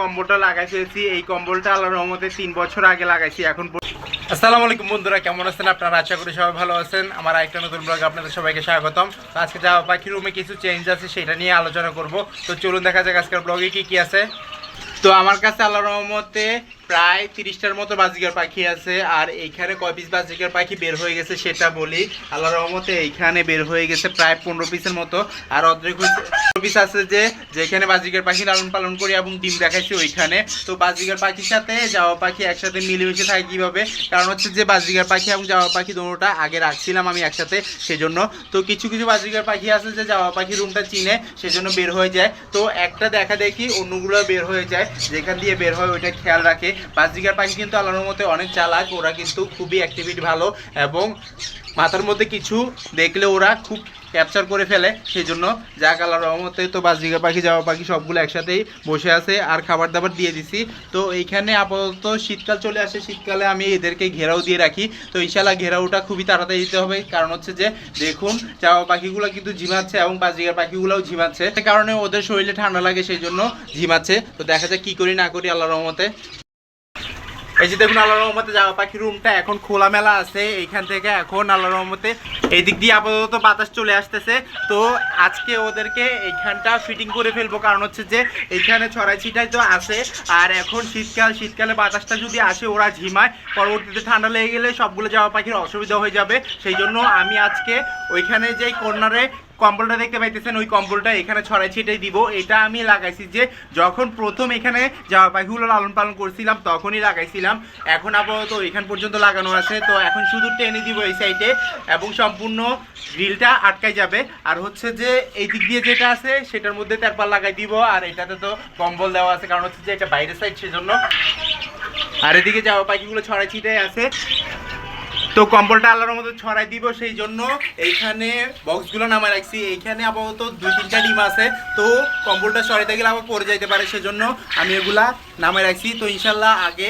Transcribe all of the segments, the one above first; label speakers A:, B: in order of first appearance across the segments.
A: কম্বলটা লাগাই ফেলছি এই কম্বলটা আল্লাহর রহমতে তিন বছর আগে লাগাইছি, এখন আসসালামু আলাইকুম বন্ধুরা, কেমন আছেন আপনারা? আশা করি সবাই ভালো আছেন। আমার আরেকটা নতুন ব্লগে আপনাদের সবাইকে স্বাগতম। আজকে যাওয়া পাখি রুমে কিছু চেঞ্জ আছে, সেটা নিয়ে আলোচনা করব। তো চলুন দেখা যাক আজকের ব্লগে কি কি আছে। তো আমার কাছে আল্লাহর রহমতে প্রায় তিরিশটার মতো বাজিকার পাখি আছে, আর এইখানে কয় পিস বাজিকার পাখি বের হয়ে গেছে সেটা বলি। আল্লাহর রহমতে এইখানে বের হয়ে গেছে প্রায় পনেরো পিসের মতো। আর অর্ধেক পিস আছে যে, যেখানে বাজিকার পাখি লালন পালন করি এবং ডিম দেখাইছি ওইখানে। তো বাজিকার পাখির সাথে যাওয়া পাখি একসাথে মিলেমিশে থাকে কীভাবে? কারণ হচ্ছে যে বাজিকার পাখি এবং যাওয়া পাখি দুটোটা আগে রাখছিলাম আমি একসাথে সেজন্য। তো কিছু কিছু বাজিকার পাখি আছে যে যাওয়া পাখি রুমটা চিনে, সেজন্য বের হয়ে যায়। তো একটা দেখা দেখি অন্যগুলো বের হয়ে যায়। যেখান দিয়ে বের হয় ওইটা খেয়াল রাখে। বাজিকার পাখি কিন্তু আল্লাহর মতে অনেক চালাক, ওরা কিন্তু খুবই অ্যাক্টিভিটি ভালো এবং মাথার মধ্যে কিছু দেখলে ওরা খুব ক্যাপচার করে ফেলে। সেই জন্য যা কালার রহমতে তো বাজিকা পাখি, যাওয়া পাখি সবগুলো একসাথেই বসে আছে। আর খাবার দাবার দিয়ে দিছি। তো এইখানে আপাতত শীতকাল চলে আসে। শীতকালে আমি এদেরকে ঘেরাও দিয়ে রাখি। তো ইনশাল্লাহ ঘেরাওটা খুবই তাড়াতাড়ি দিতে হবে। কারণ হচ্ছে যে, দেখুন, যাওয়া পাখিগুলো কিন্তু ঝিমাচ্ছে এবং বাজিকার পাখিগুলোও ঝিমাচ্ছে। সে কারণে ওদের শরীরে ঠান্ডা লাগে সেই জন্য ঝিমাচ্ছে। তো দেখা যাক কি করি, না করি আল্লাহ রহমতে এই যে দেখুন আল্লাহ রহমতে যাওয়া পাখি রুমটা এখন খোলামেলা আছে, এইখান থেকে এখন আল্লাহ রহমতে এই দিক দিয়ে আপাতত বাতাস চলে আসতেছে। তো আজকে ওদেরকে এইখানটা ফিটিং করে ফেলব, কারণ হচ্ছে যে এইখানে ছড়াই ছিটাই তো আছে। আর এখন শীতকাল, শীতকালে বাতাসটা যদি আসে, ওরা ঝিমায়, পরবর্তীতে ঠান্ডা লেগে গেলে সবগুলো যাওয়া পাখির অসুবিধা হয়ে যাবে। সেই জন্য আমি আজকে ওইখানে যেই কর্নারে কম্বলটা দেখতে পাইতেছেন, ওই কম্বলটা এখানে ছড়াই ছিটাই দিব। এটা আমি লাগাইছি যে, যখন প্রথম এখানে যাওয়া পাখিগুলো লালন পালন করছিলাম, তখনই লাগাইছিলাম। এখন আপাতত এখান পর্যন্ত লাগানো আছে। তো এখন শুধু টেনে দিব এই সাইডে এবং সম্পূর্ণ গ্রিলটা আটকাই যাবে। আর হচ্ছে যে, এই দিক দিয়ে যেটা আছে, সেটার মধ্যে তেরপাল লাগাই দিব। আর এটাতে তো কম্বল দেওয়া আছে, কারণ হচ্ছে যে, এটা বাইরের সাইড সেজন্য। আর এদিকে যাওয়া পাখিগুলো ছড়াই ছিটাই আছে। তো কম্বলটা আল্লাহর মতো ছড়াই দিব সেই জন্য এইখানে বক্সগুলো নামায় রাখছি। এইখানে আপাতত দুই, তিনটা ডিম আছে। তো কম্বলটা ছড়াইতে গেলে আবার পরে যাইতে পারে, সেজন্য আমি এগুলা নামায় রাখছি। তো ইনশাল্লাহ আগে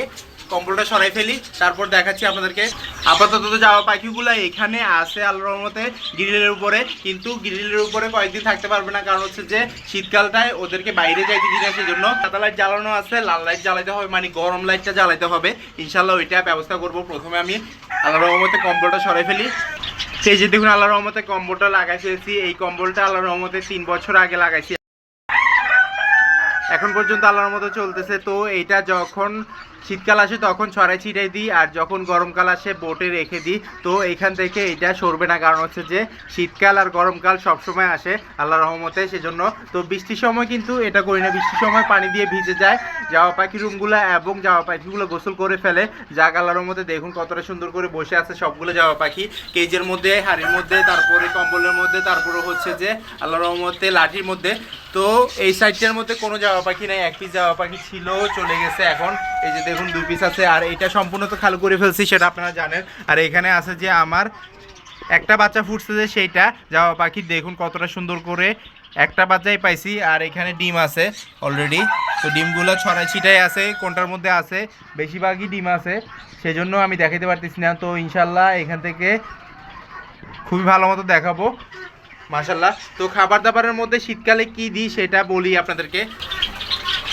A: কম্বলটা সরাই ফেলি, তারপর দেখাচ্ছি আপনাদেরকে। আপাতত যাওয়া পাখিগুলো এখানে আছে আল্লাহর মতে গ্রিলের উপরে, কিন্তু গ্রিলের উপরে কয়েকদিন থাকতে পারবে না, কারণ হচ্ছে যে শীতকালটায় ওদেরকে বাইরে যাইতে দিন জন্য সাদা লাইট জ্বালানো আছে, লাল লাইট জ্বালাতে হবে মানে গরম লাইটটা জ্বালাতে হবে। ইনশাল্লাহ ওইটা ব্যবস্থা করব প্রথমে আমি। আল্লাহর রহমতে কম্বলটা সরাই ফেলি। সেই যে দেখুন, আল্লাহর রহমতে কম্বলটা লাগাই ফেলছি। এই কম্বলটা আল্লাহর রহমতে তিন বছর আগে লাগাইছি। এখন পর্যন্ত আল্লাহর মতো চলতেছে। তো এইটা যখন শীতকাল আসে তখন ছড়াই ছিটাই দিই আর যখন গরমকাল আসে বোটে রেখে দিই। তো এইখান থেকে এটা সরবে না, কারণ হচ্ছে যে শীতকাল আর গরমকাল সবসময় আসে আল্লাহ রহমতে, সেজন্য। তো বৃষ্টির সময় কিন্তু এটা করি না, বৃষ্টির সময় পানি দিয়ে ভিজে যায়। জামা পাখি রুমগুলো এবং জামা পাখিগুলো গোসল করে ফেলে। যাক আল্লাহর রহমতে দেখুন কতটা সুন্দর করে বসে আছে সবগুলো জামা পাখি। কেজের মধ্যে, হাড়ির মধ্যে, তারপরে কম্বলের মধ্যে, তারপরে হচ্ছে যে আল্লাহ রহমতে লাঠির মধ্যে। তো এই সাইডটার মধ্যে কোনো যাওয়া পাখি নাই, এক পিস যাওয়া পাখি ছিল, চলে গেছে এখন। এই যে দেখুন দুই পিস আছে, আর এটা সম্পূর্ণ তো খালি করে ফেলছি, সেটা আপনারা জানেন। আর এখানে আছে যে আমার একটা বাচ্চা ফুটছে যে সেইটা। যাওয়া পাখি, দেখুন কতটা সুন্দর করে একটা বাচ্চাই পাইছি, আর এখানে ডিম আছে অলরেডি তো ডিমগুলো ছড়াই ছিটাই আছে, কোনটার মধ্যে আছে, বেশিরভাগই ডিম আছে। সেজন্য আমি দেখাতে পারতেছি না। তো ইনশাল্লাহ এখান থেকে খুবই ভালো মতো দেখাবো, মাশাল্লাহ। তো খাবার দাবারের মধ্যে শীতকালে কি দিই সেটা বলি আপনাদেরকে।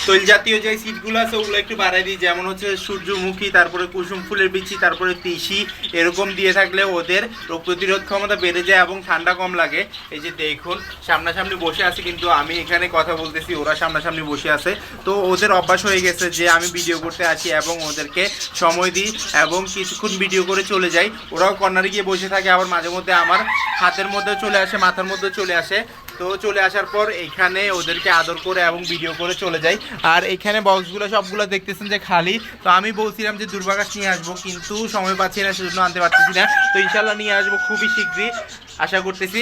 A: তৈল জাতীয় যে সিটগুলো আছে, ওগুলো একটু বাড়াই দিই। যেমন হচ্ছে সূর্যমুখী, তারপরে কুসুম ফুলের বিচি, তারপরে তিসি, এরকম দিয়ে থাকলে ওদের রোগ প্রতিরোধ ক্ষমতা বেড়ে যায় এবং ঠান্ডা কম লাগে। এই যে দেখুন, সামনাসামনি বসে আছে, কিন্তু আমি এখানে কথা বলতেছি, ওরা সামনাসামনি বসে আছে। তো ওদের অভ্যাস হয়ে গেছে যে আমি ভিডিও করতে আসি এবং ওদেরকে সময় দিই এবং কিছুক্ষণ ভিডিও করে চলে যাই। ওরাও কর্নারে গিয়ে বসে থাকে, আবার মাঝে মধ্যে আমার হাতের মধ্যে চলে আসে, মাথার মধ্যে চলে আসে। তো চলে আসার পর এখানে ওদেরকে আদর করে এবং ভিডিও করে চলে যাই। আর এখানে বক্সগুলো সবগুলো দেখতেছেন যে খালি। তো আমি বলছিলাম যে দুর্বাঘাস নিয়ে আসব, কিন্তু সময় পাচ্ছি না, সেজন্য আনতে পারতেছি না। তো ইনশাল্লাহ নিয়ে আসব খুবই শীঘ্রই, আশা করতেছি।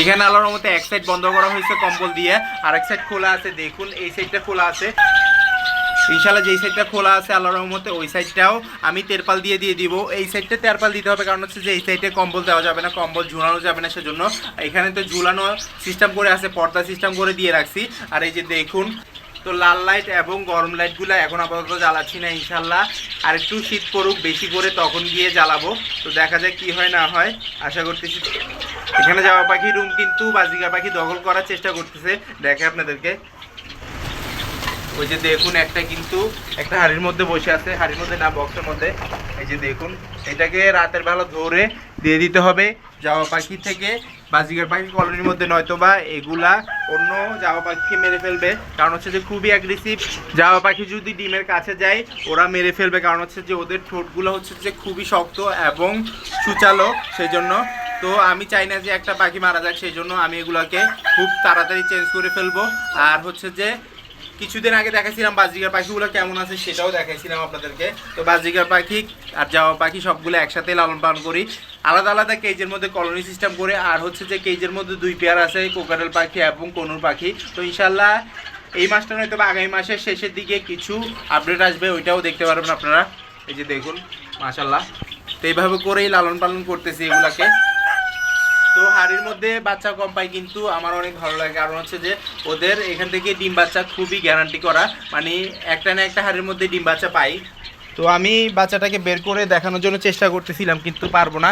A: এখানে আলোর মতো এক সাইড বন্ধ করা হয়েছে কম্বল দিয়ে। আর এক সাইড খোলা আছে, দেখুন, এই সাইডটা খোলা আছে। ইনশাল্লাহ যেই সাইডটা খোলা আছে আল্লাহর রহমতে ওই সাইডটাও আমি তেরপাল দিয়ে দিয়ে দিব। এই সাইডটা তেরপাল দিতে হবে কারণ হচ্ছে যে এই সাইডে কম্বল দেওয়া যাবে না, কম্বল ঝুলানো যাবে না সেজন্য। এখানে তো ঝুলানো সিস্টেম করে আছে, পর্দা সিস্টেম করে দিয়ে রাখছি। আর এই যে দেখুন, তো লাল লাইট এবং গরম লাইটগুলো এখন আপাতত জ্বালাচ্ছি না ইনশাল্লাহ আর একটু শীত পড়ুক, বেশি করে তখন গিয়ে জ্বালাবো। তো দেখা যায় কি হয় না হয়, আশা করতেছি। এখানে যাওয়া পাখি রুম কিন্তু বাজিকা পাখি দখল করার চেষ্টা করতেছে। দেখে আপনাদেরকে। ওই যে দেখুন একটা কিন্তু একটা হাড়ির মধ্যে বসে আছে, হাড়ির মধ্যে না বক্সের মধ্যে। এই যে দেখুন, এটাকে রাতের বেলা ধরে দিয়ে দিতে হবে। জামা পাখি থেকে বাজিকার পাখি কলোনির মধ্যে নয়তো বা এগুলা অন্য জামা পাখিকে মেরে ফেলবে। কারণ হচ্ছে যে খুবই অ্যাগ্রেসিভ জামা পাখি যদি ডিমের কাছে যায়, ওরা মেরে ফেলবে। কারণ হচ্ছে যে ওদের ঠোঁটগুলো হচ্ছে যে খুবই শক্ত এবং সুচালো সেই জন্য তো আমি চাই না যে একটা পাখি মারা যাক সেই জন্য আমি এগুলোকে খুব তাড়াতাড়ি চেঞ্জ করে ফেলব। আর হচ্ছে যে কিছুদিন আগে দেখাইছিলাম বাজিকার পাখিগুলো কেমন আছে সেটাও দেখাইছিলাম আপনাদেরকে। তো বাজিকার পাখি আর জামা পাখি সবগুলো একসাথে লালন পালন করি। আলাদা আলাদা কেজের মধ্যে কলোনি সিস্টেম করে, আর হচ্ছে যে কেজের মধ্যে দুই পেয়ার আছে কোকারেল পাখি এবং কনুর পাখি। তো ইনশাল্লাহ এই মাসটা নয়তো আগামী মাসের শেষের দিকে কিছু আপডেট আসবে, ওইটাও দেখতে পারবেন আপনারা। এই যে দেখুন মাশাল্লাহ তো এইভাবে করেই লালন পালন করতেছি এগুলাকে। তো হাড়ির মধ্যে বাচ্চা কম পাই কিন্তু আমার অনেক ভালো লাগে। কারণ হচ্ছে যে ওদের এখান থেকে ডিম বাচ্চা খুবই গ্যারান্টি করা। মানে একটা না একটা হাড়ির মধ্যে ডিম বাচ্চা পাই। তো আমি বাচ্চাটাকে বের করে দেখানোর জন্য চেষ্টা করতেছিলাম, কিন্তু পারব না।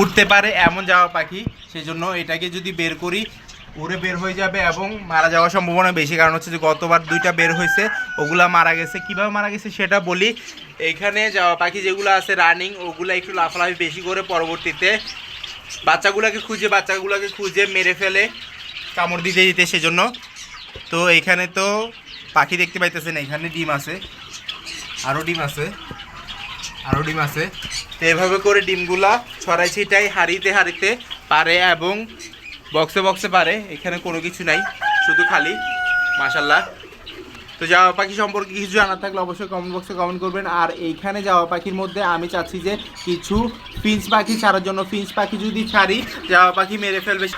A: উঠতে পারে এমন যাওয়া পাখি সেই জন্য এটাকে যদি বের করি উড়ে বের হয়ে যাবে এবং মারা যাওয়ার সম্ভাবনা বেশি। কারণ হচ্ছে যে গতবার দুইটা বের হয়েছে, ওগুলা মারা গেছে। কীভাবে মারা গেছে সেটা বলি। এখানে যাওয়া পাখি যেগুলো আছে রানিং ওগুলো একটু লাফালাফি বেশি করে পরবর্তীতে বাচ্চাগুলোকে খুঁজে বাচ্চাগুলোকে খুঁজে মেরে ফেলে কামড় দিতে দিতে সেজন্য। তো এখানে তো পাখি দেখতে পাইতেছেন, এখানে ডিম আছে আরও ডিম আছে আরও ডিম আছে। তো এভাবে করে ডিমগুলা ছড়াই ছিটাই হারিতে হারিতে পারে এবং বক্সে বক্সে পারে, এখানে কোনো কিছু নাই, শুধু খালি মাশাল্লাহ তো যাওয়া পাখি সম্পর্কে কিছু জানার থাকলে অবশ্যই কমেন্ট বক্সে কমেন্ট করবেন। আর এইখানে যাওয়া পাখির মধ্যে আমি চাচ্ছি যে কিছু ফিঞ্চ পাখি ছাড়ার জন্য। ফিঞ্চ পাখি যদি ছাড়ি, যাওয়া পাখি মেরে ফেলবে।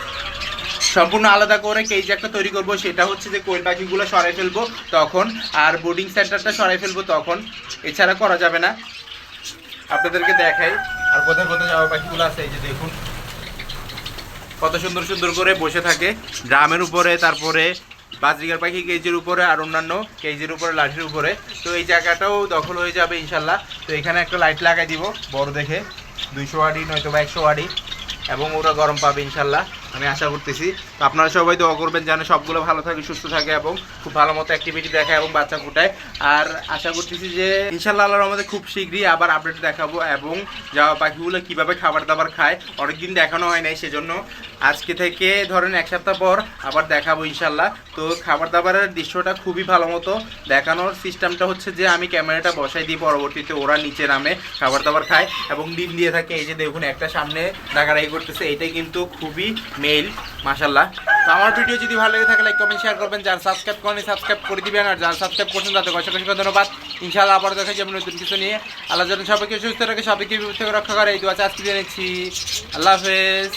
A: সম্পূর্ণ আলাদা করে কেজ একটা তৈরি করব, সেটা হচ্ছে যে কোয়েল পাখিগুলো সরাই ফেলব তখন, আর বোর্ডিং সেন্টারটা সরাই ফেলব তখন। এছাড়া করা যাবে না। আপনাদেরকে দেখাই। আর কোথায় কোথায় যাওয়া পাখিগুলো আছে, এই যে দেখুন। কত সুন্দর সুন্দর করে বসে থাকে। ড্রামের উপরে, তারপরে বাজরিকার পাখি কেজির উপরে আর অন্যান্য কেজির উপরে, লাঠির উপরে। তো এই জায়গাটাও দখল হয়ে যাবে ইনশাল্লাহ। তো এখানে একটা লাইট লাগাই দিব, বড় দেখে। দুইশো আড়ি নয়তো বা একশো আড়ি এবং ওরা গরম পাবে ইনশাল্লাহ। আমি আশা করতেছি। তো আপনারা সবাই দোয়া করবেন যেন সবগুলো ভালো থাকে, সুস্থ থাকে এবং খুব ভালো মতো অ্যাক্টিভিটি দেখায় এবং বাচ্চা ফুটায়। আর আশা করতেছি যে ইনশাল্লাহ আল্লাহর আমাদের খুব শীঘ্রই আবার আপডেট দেখাবো এবং যাওয়া পাখিগুলো কীভাবে খাবার দাবার খায়, অনেকদিন দেখানো হয় নাই সেজন্য আজকে থেকে ধরেন এক সপ্তাহ পর আবার দেখাবো ইনশাল্লাহ তো খাবার দাবারের দৃশ্যটা খুবই ভালো মতো দেখানোর সিস্টেমটা হচ্ছে যে আমি ক্যামেরাটা বসাই দিই, পরবর্তীতে ওরা নিচে নামে খাবার দাবার খায় এবং ডিম দিয়ে থাকে। এই যে দেখুন, একটা সামনে ডাকাডাকি করতেছে। এটাই কিন্তু খুবই মেল মাশাল্লাহ তো আমার ভিডিও যদি ভালো লেগে থাকে লাইক কমেন্ট শেয়ার করবেন। যারা সাবস্ক্রাইব করেন সাবস্ক্রাইব করে দিবেন। আর যারা সাবস্ক্রাইব করছেন, তাদের অসংখ্য অসংখ্য ধন্যবাদ। ইনশাআল্লাহ আবার দেখা যাবে নতুন কিছু নিয়ে। আল্লাহ যেন সবাইকে সুস্থ রাখে, সবাইকে বিপদ থেকে রক্ষা করে। এই দু আজকে জেনেছি আল্লাহ হাফেজ।